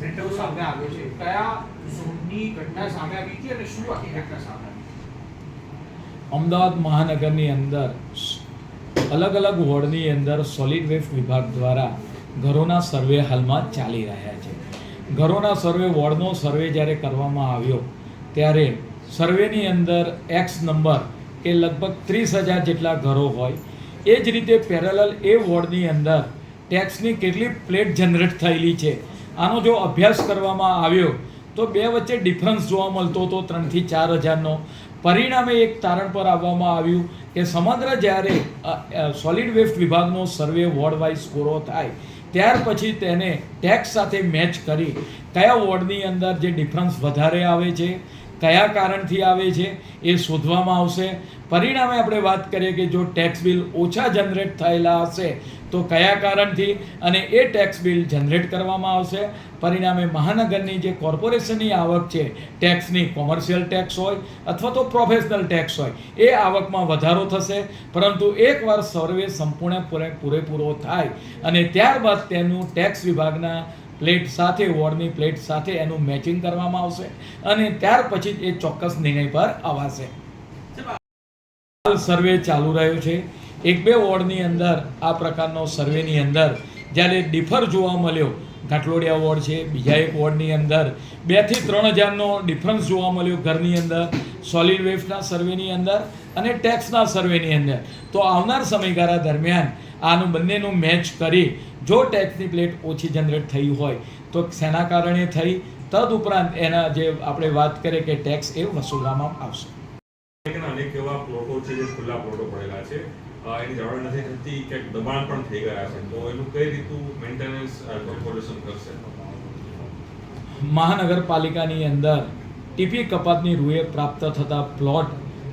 Centre સામે આવ્યો છે. કયા ઝોનની ઘટના સામે આવી હતી અને શું આખી ઘટના સામે અમદાવાદ મહાનગરની અંદર અલગ અલગ વોર્ડની અંદર સોલિડ વેસ્ટ વિભાગ દ્વારા ઘરોના સર્વે હાલમાં ચાલી રહ્યા છે. ઘરોના સર્વે વોર્ડનો સર્વે જ્યારે કરવામાં આવ્યો, ત્યારે સર્વેની અંદર એક્સ નંબર કે લગભગ ત્રીસ હજાર જેટલા ઘરો હોય, એ જ રીતે પેરેલલ એ વોર્ડની અંદર ટેક્સની કેટલી પ્લેટ જનરેટ થયેલી છે આનો જો અભ્યાસ કરવામાં આવ્યો, તો બે વચ્ચે ડિફરન્સ જોવા મળતો હતો, ત્રણથી ચાર હજારનો. પરિણામે એક તારણ પર આવવામાં આવ્યું કે સમગ્ર જ્યારે સોલિડ વેસ્ટ વિભાગનો સર્વે વોર્ડ વાઇઝ પૂરો થાય, ત્યાર પછી તેને ટેક્સ સાથે મેચ કરી કયા વોર્ડની અંદર જે ડિફરન્સ વધારે આવે છે કયા કારણથી આવે છે એ શોધવામાં આવશે. પરિણામે આપણે વાત કરીએ કે જો ટેક્સ બિલ ઓછા જનરેટ થયેલા હશે, તો કયા કારણથી અને એ ટેક્સ બિલ જનરેટ કરવામાં આવશે? પરિણામે મહાનગરની જે કોર્પોરેશનની આવક છે ટેક્સની કોમર્શિયલ ટેક્સ હોય અથવા તો પ્રોફેશનલ ટેક્સ હોય, એ આવકમાં વધારો થશે. પરંતુ એકવાર સર્વે સંપૂર્ણ પૂરેપૂરો થાય અને ત્યારબાદ તેનું ટેક્સ વિભાગના પ્લેટ સાથે, વોર્ડની પ્લેટ સાથે એનું મેચિંગ કરવામાં આવશે અને ત્યાર પછી એ ચોક્કસ નિર્ણય પર અવાશે. હાલ સર્વે ચાલુ રહ્યો છે. એક બે વોર્ડની અંદર, આ પ્રકારનો સર્વેની અંદર, જ્યારે ડિફર જોવા મળ્યો, ઘાટલોડિયા વોર્ડ છે, બીજા એક વોર્ડની અંદર બેથી ત્રણ હજારનો ડિફરન્સ જોવા મળ્યો ઘરની અંદર સોલિડ વેફના સર્વેની અંદર અને ટેક્સના સર્વેની અંદર. તો આવનાર સમયગાળા દરમિયાન આનું બંનેનું મેચ કરી જો ટેક્સની પ્લેટ ઓછી જનરેટ થઈ હોય તો શેના કારણે થઈ? તદુપરાંત એના જે આપણે વાત કરીએ કે ટેક્સ એ વસૂલવામાં આવશે. અનેક એવા પ્લોટો છે જે ખુલ્લા પ્લોટો પડેલા છે. એની જરૂર નથી થતી કે દબાણ પણ થઈ ગયા છે. તો એનું કઈ રીતનું મેન્ટેનન્સ કોર્પોરેશન કરશે? મહાનગરપાલિકાની અંદર ટીપી કપાતની રૂએ પ્રાપ્ત થતા પ્લોટ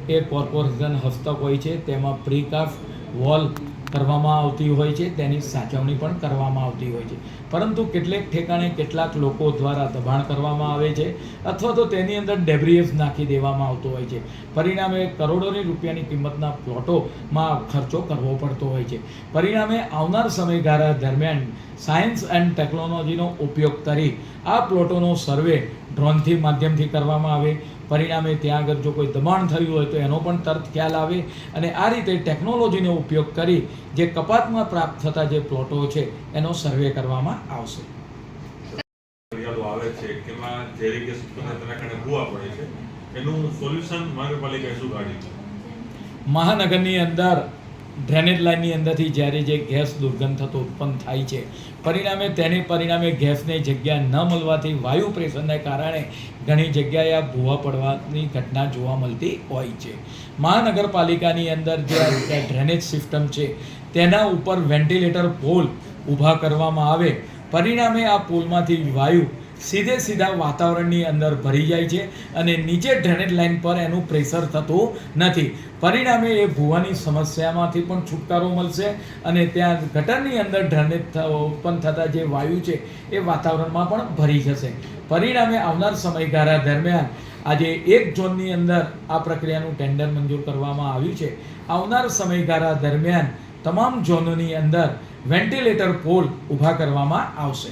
એ કોર્પોરેશન હસ્તક હોય છે. તેમાં પ્રીકાસ્ટ વોલ કરવામાં આવતી હોય છે, તેની સાચવણી પણ કરવામાં આવતી હોય છે. પરંતુ કેટલેક ઠેકાણે કેટલાક લોકો દ્વારા દબાણ કરવામાં આવે છે અથવા તો તેની અંદર ડેબ્રિયસ નાખી દેવામાં આવતો હોય છે. પરિણામે કરોડોની રૂપિયાની કિંમતના પ્લોટોમાં ખર્ચો કરવો પડતો હોય છે. પરિણામે આવનાર સમયગાળા દરમિયાન સાયન્સ એન્ડ ટેકનોલોજીનો ઉપયોગ કરી આ પ્લોટોનો સર્વે ડ્રોનથી માધ્યમથી કરવામાં આવે. પરિણામે ત્યાં આગળ જો કોઈ દબાણ થયું હોય તો એનો પણ તરત ખ્યાલ આવે અને આ રીતે ટેકનોલોજીનો ઉપયોગ કરી જે કપાતમાં પ્રાપ્ત થતા જે પ્લોટો છે એનો સર્વે કરવામાં આવશે. આવે છે એમાં ઝેરી ગેસ ઉત્પન્ન તેના કારણે ભૂવા પડે છે એનું સોલ્યુશન મહાનગરપાલિકાએ શું કાઢ્યું? મહાનગરની અંદર ડ્રેનેજ લાઇનની અંદરથી જ્યારે જે ગેસ દુર્ગંધ થતો ઉત્પન્ન થાય છે, પરિણામે તેને પરિણામે ગેસને જગ્યા ન મળવાથી વાયુ પ્રેશરને કારણે ઘણી જગ્યાએ આ ભૂવા પડવાની ઘટના જોવા મળતી હોય છે. મહાનગરપાલિકાની અંદર જે ડ્રેનેજ સિસ્ટમ છે, તેના ઉપર વેન્ટિલેટર પોલ ઊભા કરવામાં આવે. પરિણામે આ પોલમાંથી વાયુ સીધે સીધા વાતાવરણની અંદર ભરી જાય છે અને નીચે ડ્રેનેજ લાઇન પર એનું પ્રેશર થતું નથી. પરિણામે એ ભૂવાની સમસ્યામાંથી પણ છુટકારો મળશે અને ત્યાં ગટરની અંદર ડ્રેનેજ ઉત્પન્ન થતા જે વાયુ છે એ વાતાવરણમાં પણ ભરી જશે. પરિણામે આવનાર સમયગાળા દરમિયાન આજે એક ઝોનની અંદર આ પ્રક્રિયાનું ટેન્ડર મંજૂર કરવામાં આવ્યું છે. આવનાર સમયગાળા દરમિયાન તમામ ઝોનોની અંદર વેન્ટિલેટર પોલ ઊભા કરવામાં આવશે.